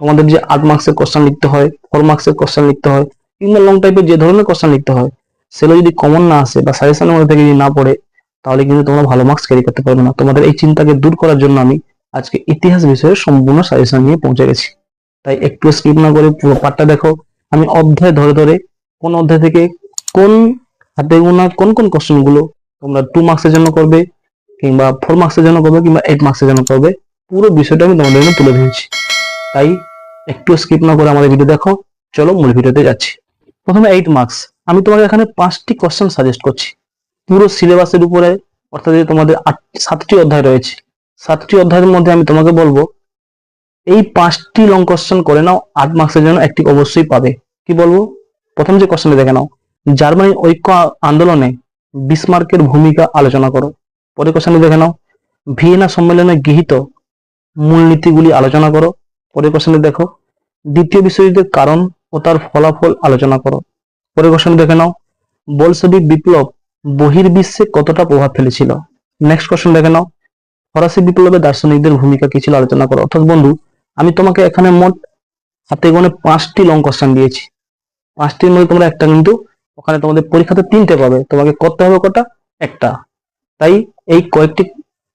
তোমাদের যে আট মার্কসের কোশ্চেন লিখতে হয় ফোর মার্কসের কোশ্চেন লিখতে হয়, কিংবা লং টাইপের যে ধরনের কোশ্চেন লিখতে হয়, সেগুলো যদি কমন না আসে বা সাজেশনের মধ্যে থেকে যদি না পড়ে, তাহলে কিন্তু তোমরা ভালো মার্কস ক্যারি করতে পারবে না। তোমাদের এই চিন্তাকে দূর করার জন্য আমি আজকে ইতিহাস বিষয়ে সম্পূর্ণ সাজেশন নিয়ে পৌঁছে গেছি। তাই একটু স্কিপ না করে পুরো পাঠটা দেখো। আমি অধ্যায় ধরে ধরে কোন অধ্যায় থেকে কোন হাতে গোনা কোন কোন কোশ্চেনগুলো তোমরা টু মার্কসের জন্য করবে, কিংবা ফোর মার্কসের জন্য করবে, কিংবা এইট মার্কসের জন্য করবে, পুরো বিষয়টা আমি তোমাদের জন্য তুলে ধরেছি। তাই একটু স্কিপ না করে আমাদের ভিডিও দেখো। চলো মূল ভিডিওতে যাচ্ছি। প্রথমে এইট মার্কস আমি তোমাকে এখানে পাঁচটি কোশ্চেন সাজেস্ট করছি। পুরো সিলেবাসের উপরে, অর্থাৎ তোমাদের আট, সাতটি অধ্যায় রয়েছে। সাতটি অধ্যায়ের মধ্যে আমি তোমাকে বলব, এই পাঁচটি লং কোশ্চেন করে নাও, আট মার্কসের জন্য একটি অবশ্যই পাবে। কি বলব? প্রথম যে কোশ্চেনটা দেখে নাও। জার্মানি ঐক্য আন্দোলনে বিসমার্কের ভূমিকা আলোচনা করো। পরে কোশ্চেনটি দেখে নাও। ভিয়েনা সম্মেলনে গৃহীত মূলনীতিগুলি আলোচনা করো। পরে কোশ্চেনটি দেখো, দ্বিতীয় বিশ্বযুদ্ধের কারণ ও তার ফলাফল আলোচনা করো। পরে কোশ্চেন দেখে নাও বলসবিক বিপ্লব বহির্বিশ্বে কতটা প্রভাব ফেলেছিল? নেক্সট কোশ্চেন দেখে নাও, ফরাসি বিপ্লবে দার্শনিকদের ভূমিকা কি ছিল আলোচনা করো। অর্থাৎ বন্ধু, আমি তোমাকে এখানে মোট হাতে গোনে পাঁচটি লং কোশ্চেন দিয়েছি। পাঁচটির মধ্যে তোমরা একটা কিন্তু, ওখানে তোমাদের পরীক্ষাতে তিনটে পাবে, তোমাকে করতে হবে কটা? একটা। তাই এই কয়েকটি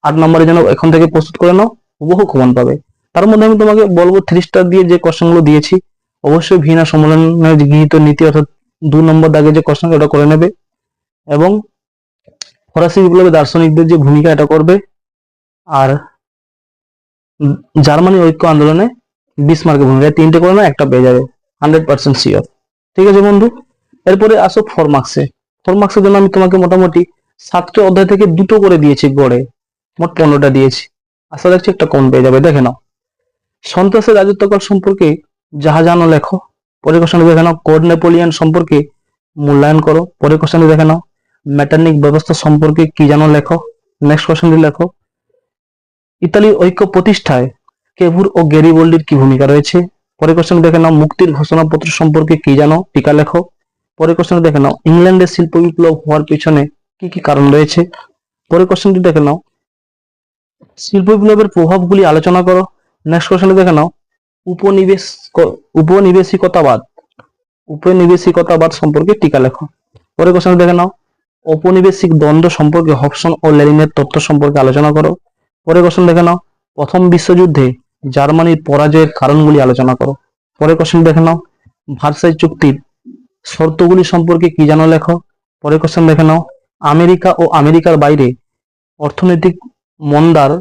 আট নম্বরের জন্য এখন থেকে প্রস্তুত করে নাও বহু কমন পাবে। তার মধ্যে আমি তোমাকে বলব থ্রি স্টার দিয়ে যে কোশ্চেনগুলো দিয়েছি, অবশ্যই ভিনা সম্মেলনের গৃহীত নীতি অর্থাৎ দু নম্বর দাগে যে কোশ্চেন ওটা করে নেবে এবং ফরাসি বিপ্লবে দার্শনিকদের যে ভূমিকা এটা করবে আর জার্মানি ঐক্য আন্দোলনে বিসমার্কের ভূমিকা তিনটে করে না, একটা পেয়ে যাবে হান্ড্রেড পার্সেন্ট শিওর ঠিক আছে বন্ধু? এরপরে আসো ফোর মার্কসে ফোর মার্কসের জন্য আমি তোমাকে মোটামুটি সাতটা অধ্যায় থেকে দুটো করে দিয়েছি গড়ে, মোট পনেরোটা দিয়েছি। আশা রাখছি একটা কম পেয়ে যাবে, দেখে নাও। সন্ত্রাসের রাজত্বকাল সম্পর্কে যাহা জানো লেখো। পরের কোশ্চেন দেখে নাও, কোড নেপোলিয়ান সম্পর্কে মূল্যায়ন করো। পরে কোশ্চেন দেখে নাও, ম্যাটার্নিক ব্যবস্থা সম্পর্কে কি জানো লেখো। নেক্সট কোশ্চেনটি লেখো ইতালির ঐক্য প্রতিষ্ঠায় কেভুর ও গেরিবোল্ডির কি ভূমিকা রয়েছে? পরে কোশ্চেন দেখে নাও, মুক্তির ঘোষণাপত্র সম্পর্কে কি জানো, টিকা লেখো। পরে কোশ্চেন দেখে নাও, ইংল্যান্ডের শিল্প বিপ্লব হওয়ার পিছনে কি কি কারণ রয়েছে? পরের কোশ্চেনটি দেখে নাও, শিল্প বিপ্লবের প্রভাবগুলি আলোচনা করো। নেক্সট কোশ্চেন দেখে নাও। উপনিবেশ উপনিবেশিকতাবাদ। উপনিবেশিকতাবাদ সম্পর্কে টিকা লেখো। পরের কোশ্চেন দেখে নাও। ঔপনিবেশিক দ্বন্দ্ব সম্পর্কে হবসন ও লেনিনের তত্ত্ব সম্পর্কে আলোচনা করো। পরের কোশ্চেন দেখে নাও। প্রথম বিশ্বযুদ্ধে জার্মানির পরাজয়ের কারণগুলি আলোচনা করো। পরের কোশ্চেন দেখে নাও। ভার্সাই চুক্তির শর্তগুলি সম্পর্কে কি জানো লেখো? পরের কোশ্চেন দেখে নাও। আমেরিকা ও আমেরিকার বাইরে অর্থনৈতিক মন্দার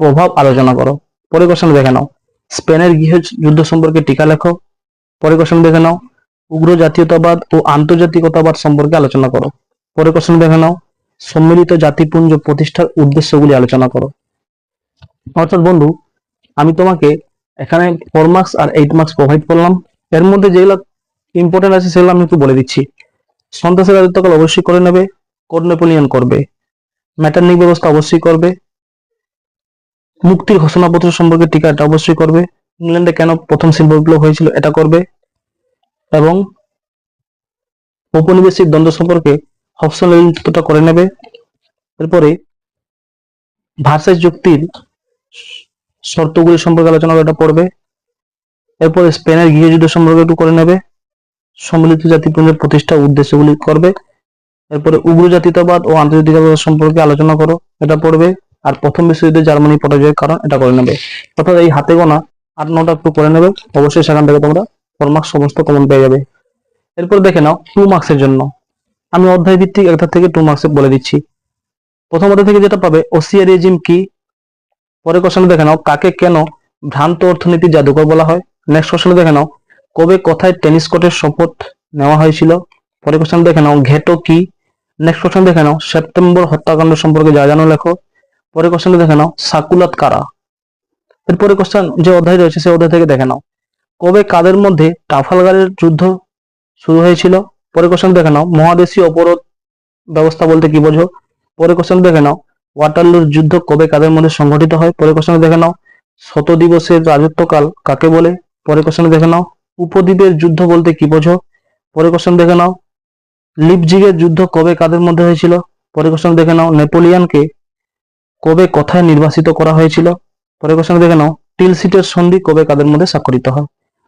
প্রভাব আলোচনা করো। পরের কোশ্চেন দেখে নাও। স্পেনের গৃহ যুদ্ধ সম্পর্কে টিকা লেখো। পরের কোশ্চেন দেখে নাও। উগ্র জাতীয়তাবাদ ও আন্তর্জাতিকতাবাদ সম্পর্কে আলোচনা করো। পরের কোশ্চেন দেখে নাও। সম্মিলিত জাতিপুঞ্জ প্রতিষ্ঠার উদ্দেশ্যগুলি আলোচনা করো। অর্থাৎ বন্ধু, আমি তোমাকে এখানে ফোর মার্কস আর এইট মার্কস প্রোভাইড করলাম। এর মধ্যে যেগুলো ইম্পর্টেন্ট আছে সেগুলো আমি একটু বলে দিচ্ছি। সন্ত্রাসের রাজত্বকাল অবশ্যই করে নেবে কোড করবে। ম্যাটার্নিক ব্যবস্থা অবশ্যই করবে। মুক্তির ঘোষণাপত্র সম্পর্কে টিকাটা অবশ্যই করবে। ইংল্যান্ডে কেন প্রথম শিল্প বিপ্লব হয়েছিল এটা করবে এবং ঔপনিবেশিক দ্বন্দ্ব সম্পর্কে তত্ত্বটা করে নেবে। এরপরে ভার্সাই চুক্তির শর্তগুলি সম্পর্কে আলোচনা এটা পড়বে। এরপরে স্পেনের গৃহযুদ্ধ সম্পর্কে একটু করে নেবে। সম্মিলিত জাতিপুঞ্জের প্রতিষ্ঠা উদ্দেশ্যগুলি করবে। এরপরে উগ্র জাতীয়তাবাদ ও আন্তর্জাতিকতাবাদ সম্পর্কে আলোচনা করো, এটা পড়বে। আর প্রথম বিশ্বযুদ্ধে জার্মানি পরাজয়ের কারণ এটা করে নেবে। অর্থাৎ এই হাতে গোনা আট নটা একটু করে নেবে, অবশ্যই সেখান থেকে তোমরা ফোর মার্কস সমস্ত কমন পেয়ে যাবে। এরপর দেখে নাও টু মার্কসের জন্য। আমি অধ্যায় ভিত্তিক একটা থেকে টু মার্কসে বলে দিচ্ছি। প্রথম অধ্যায় থেকে যেটা পাবে ওসিয়ারিজম কি? পরে কোশ্চেন দেখে নাও, কাকে কেন ভ্রান্ত অর্থনীতি জাদুকর বলা হয়? নেক্সট কোশ্চেন দেখে নাও, কবে কোথায় টেনিস কোর্টের শপথ নেওয়া হয়েছিল? পরে কোশ্চেন দেখে নাও, ঘেটো কি? নেক্সট কোশ্চেন দেখে নাও সেপ্টেম্বর হত্যাকাণ্ড সম্পর্কে যা জানো লেখো। পরে কোশ্চেন দেখে নাও, সাকুলাত কারা? এরপরে কোশ্চেন যে অধ্যায় রয়েছে, সেই অধ্যায় থেকে দেখে নাও। কবে কাদের মধ্যে টাফালগারের যুদ্ধ শুরু হয়েছিল? পরে কোশ্চেন দেখে নাও মহাদেশীয় অপরাধ ব্যবস্থা বলতে কি বোঝো? পরে কোশ্চেন দেখে নাও ওয়াটারলুর যুদ্ধ কবে কাদের মধ্যে সংঘটিত হয়? পরে কোশ্চেন দেখে নাও শত দিবসের রাজত্বকাল কাকে বলে? পরে কোশ্চেন দেখে নাও, উপদ্বীপের যুদ্ধ বলতে কি বোঝো? পরে কোশ্চেন দেখে নাও, লিপজিগের যুদ্ধ কবে কাদের মধ্যে হয়েছিল? পরে কোশ্চেন দেখে নাও, নেপোলিয়ানকে কবে কোথায় নির্বাসিত করা হয়েছিল? পরে কোশ্চেন দেখে নাও। টিল সিটের সন্ধি কবে কাদের মধ্যে স্বাক্ষরিত হয়?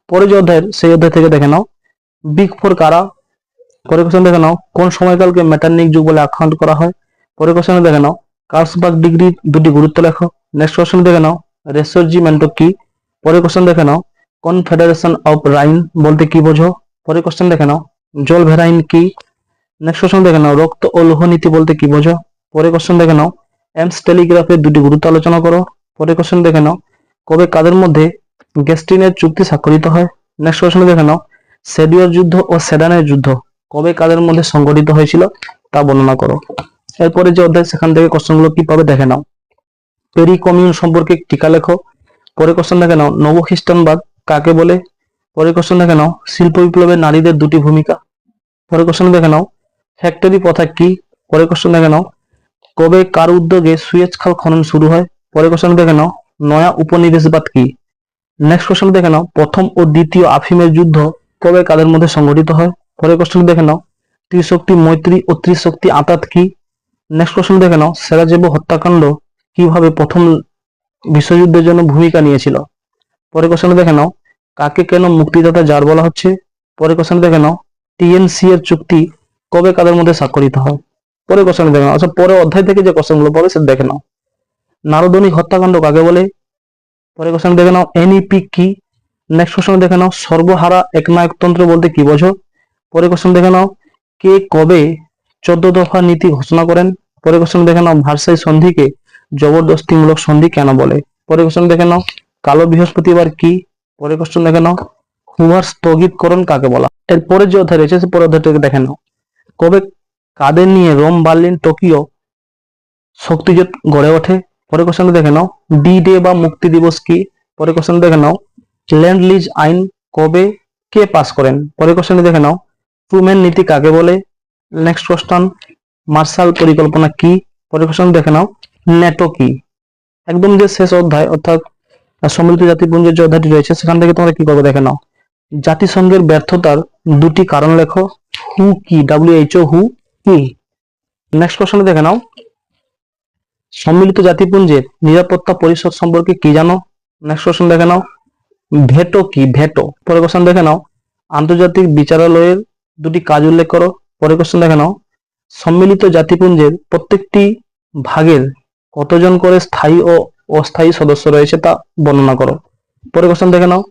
পরে যে অধ্যায়ের, সেই অধ্যায় থেকে দেখে নাও। বিগ ফোর কারা? পরে কোশ্চেন দেখে নাও। কোন সময়কালকে মেটার্নিক যুগ বলে আখ্যান করা হয়? পরে কোশ্চেনে দেখে নাও। কার্লসবার্গ ডিগ্রি দুটি গুরুত্ব লেখো। নেক্সট কোশ্চেন দেখে নাও। রেসর্জিমেন্টো কি? পরে কোশ্চেন দেখে নাও। কনফেডারেশন অফ রাইন বলতে কি বোঝো? পরে কোশ্চেন দেখে নাও। জল ভেরাইন কি? নেক্সট কোশ্চেন দেখে নাও। রক্ত ও লোহ নীতি বলতে কি বোঝো? পরে কোশ্চেন দেখে নাও। এমস টেলিগ্রাফের দুটি গুরুত্ব আলোচনা করো। পরে কোশ্চেন দেখে নাও। কবে কাদের মধ্যে গেস্টিনের চুক্তি স্বাক্ষরিত হয়? নেক্সট কোশ্চেন দেখে নাও। সেডিওর যুদ্ধ ও সেডানের যুদ্ধ কবে কাদের মধ্যে সংঘটিত হয়েছিল তা বর্ণনা করো। এরপরে যে অধ্যায়, সেখান থেকে কোশ্চেনগুলো কি পাবে দেখে নাও। পেরি কমিউন সম্পর্কে টিকা লেখো। পরে কোশ্চেন দেখে নাও। নব খ্রিস্টানবাদ কাকে বলে? পরে কোশ্চেন দেখে নাও। শিল্প বিপ্লবে নারীদের দুটি ভূমিকা। পরে কোশ্চেন দেখে নাও। ফ্যাক্টরি প্রথা কি? পরে কোশ্চেন দেখে নাও। কবে কার উদ্যোগে সুয়েজ খাল খনন শুরু হয়? পরে কোশ্চেন দেখে নাও। নয়া উপনিবেশবাদ কি? নেক্সট কোশ্চেন দেখে নাও। প্রথম ও দ্বিতীয় আফিমের যুদ্ধ কবে কাদের মধ্যে সংঘটিত হয়? পরে কোশ্চেন দেখে নাও। ত্রিশক্তি মৈত্রী ও ত্রিশক্তি আতাত কি? নেক্সট কোশ্চেন দেখে নাও। সেরাজেবো হত্যাকাণ্ড কীভাবে প্রথম বিশ্বযুদ্ধের জন্য ভূমিকা নিয়েছিল? পরে কোশ্চেন দেখে নাও। কাকে কেন মুক্তিদাতা জার বলা হচ্ছে? পরে কোশ্চেন দেখে নাও। টিএনসি এর চুক্তি কবে কাদের মধ্যে স্বাক্ষরিত হয়? পরে কোশ্চেন দেখে। নাও আচ্ছা পরে অধ্যায় থেকে যে কোশ্চেনগুলো পাবে সেটা দেখে নাও। নারদনী হত্যাকাণ্ড কাকে বলে। পরে কোশ্চেন দেখে নাও এনইপি কি? নেক্সট কোশ্চেন দেখে নাও, সর্বহারা একনায়কতন্ত্র বলতে কি বোঝো? পরে কোশ্চেন দেখে নাও, কে কবে চোদ্দ দফা নীতি ঘোষণা করেন? পরে কোশ্চেন দেখে নাও, ভার্সাই সন্ধিকে জবরদস্তিমূলক সন্ধি কেন বলে? পরে কোশ্চেন দেখে নাও, কালো বৃহস্পতিবার কি? পরে কোশ্চেন দেখে নাও হুমার স্থগিতকরণ কাকে বলা এরপরে যে অধ্যায় রয়েছে, সে পরে অধ্যায়টাকে দেখে নাও। কবে কাদের নিয়ে রোম, বার্লিন, টোকিও শক্তিজোট গড়ে ওঠে? পরে কোশ্চেন দেখে নাও। ডি ডে বা মুক্তি দিবস কি? পরে কোশ্চেন দেখে নাও। ল্যান্ড লিজ আইন কবে কে পাস করেন? পরে কোশ্চেন দেখে নাও। ট্রুম্যান নীতি কাকে বলে? নেক্সট কোশ্চেন মার্শাল পরিকল্পনা কি? পরে কোশ্চেন দেখে নাও। ন্যাটো কি? একদম যে শেষ অধ্যায়, অর্থাৎ সম্মিলিত জাতিপুঞ্জের যে অধ্যায়টি রয়েছে, সেখান থেকে তোমরা কি করবে দেখে নাও। জাতিসংঘের ব্যর্থতার দুটি কারণ লেখো। হু কি? ডাব্লিউএইচও হু কি? নেক্সট কোশ্চেনে দেখে নাও। সম্মিলিত জাতিপুঞ্জের নিরাপত্তা পরিষদ সম্পর্কে কি জানো? নেক্সট কোশ্চেন দেখে নাও। ভেটো কি? ভেটো। পরে কোশ্চেন দেখে নাও। আন্তর্জাতিক বিচারালয়ের দুটি কাজ উল্লেখ করো। পরে কোশ্চেন দেখে নাও। সম্মিলিত জাতিপুঞ্জের প্রত্যেকটি ভাগের কতজন করে স্থায়ী ও অস্থায়ী সদস্য রয়েছে তা বর্ণনা করো। পরে কোশ্চেন দেখে নাও।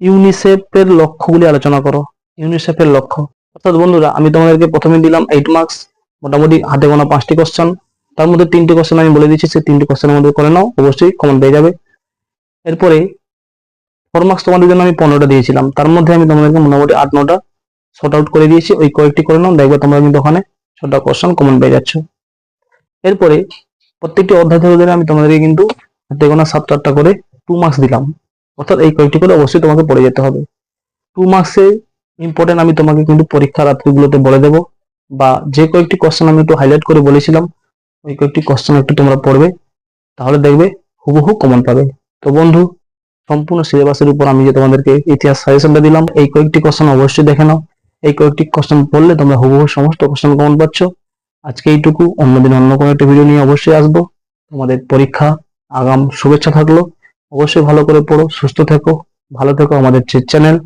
ইউনিসেফের লক্ষ্যগুলি আলোচনা করো। ইউনিসেফের লক্ষ্য। অর্থাৎ বন্ধুরা, আমি তোমাদেরকে প্রথমে দিলাম এইট মার্কস মোটামুটি হাতে গোনা পাঁচটি কোশ্চেন তার মধ্যে তিনটি কোশ্চেন আমি বলে দিচ্ছি, সেই তিনটি কোশ্চেনের মধ্যে করে নাও, অবশ্যই কমন পেয়ে যাবে। এরপরে ফোর মার্কস তোমাদের জন্য আমি পনেরোটা দিয়েছিলাম। তার মধ্যে আমি তোমাদেরকে মোটামুটি আট, নটা শর্ট আউট করে দিয়েছি। ওই কয়েকটি করে নাও, দেখবে তোমরা কিন্তু ওখানে ছটা কোশ্চেন কমন পেয়ে যাচ্ছ। এরপরে, প্রত্যেকটি অধ্যায় ধরে ধরে আমি তোমাদেরকে কিন্তু হাতে গোনা সাত আটটা করে টু মার্কস দিলাম। অর্থাৎ এই কয়েকটি করে অবশ্যই তোমাকে পড়ে যেতে হবে। টু মার্কসে ইম্পর্টেন্ট আমি তোমাকে কিন্তু পরীক্ষা রাত্রিগুলোতে বলে দেবো। বা যে কয়েকটি কোশ্চেন আমি একটু হাইলাইট করে বলেছিলাম, ওই কয়েকটি কোশ্চেন একটু তোমরা পড়বে। তাহলে দেখবে হুবহু কমন পাবে। তো বন্ধু, সম্পূর্ণ সিলেবাসের উপর আমি যে তোমাদেরকে ইতিহাস সাজেশনটা দিলাম, এই কয়েকটি কোশ্চেন অবশ্যই দেখে নাও। এই কয়েকটি কোশ্চেন পড়লে তোমরা হুবহু সমস্ত কোশ্চেন কমন পাচ্ছ। আজকে এইটুকু অন্যদিন অন্য কোনো একটা ভিডিও নিয়ে অবশ্যই আসব। তোমাদের পরীক্ষা, আগাম শুভেচ্ছা থাকল। অবশ্যই ভালো করে পড়ো, সুস্থ থেকো, ভালো থেকো আমাদের চ্যানেল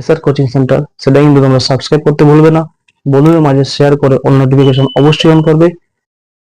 এসআর কোচিং সেন্টার। সেটা কিন্তু তোমরা সাবস্ক্রাইব করতে ভুলবে না। বন্ধুদের মাঝে শেয়ার করে অন্য নোটিফিকেশন অবশ্যই অন করবে।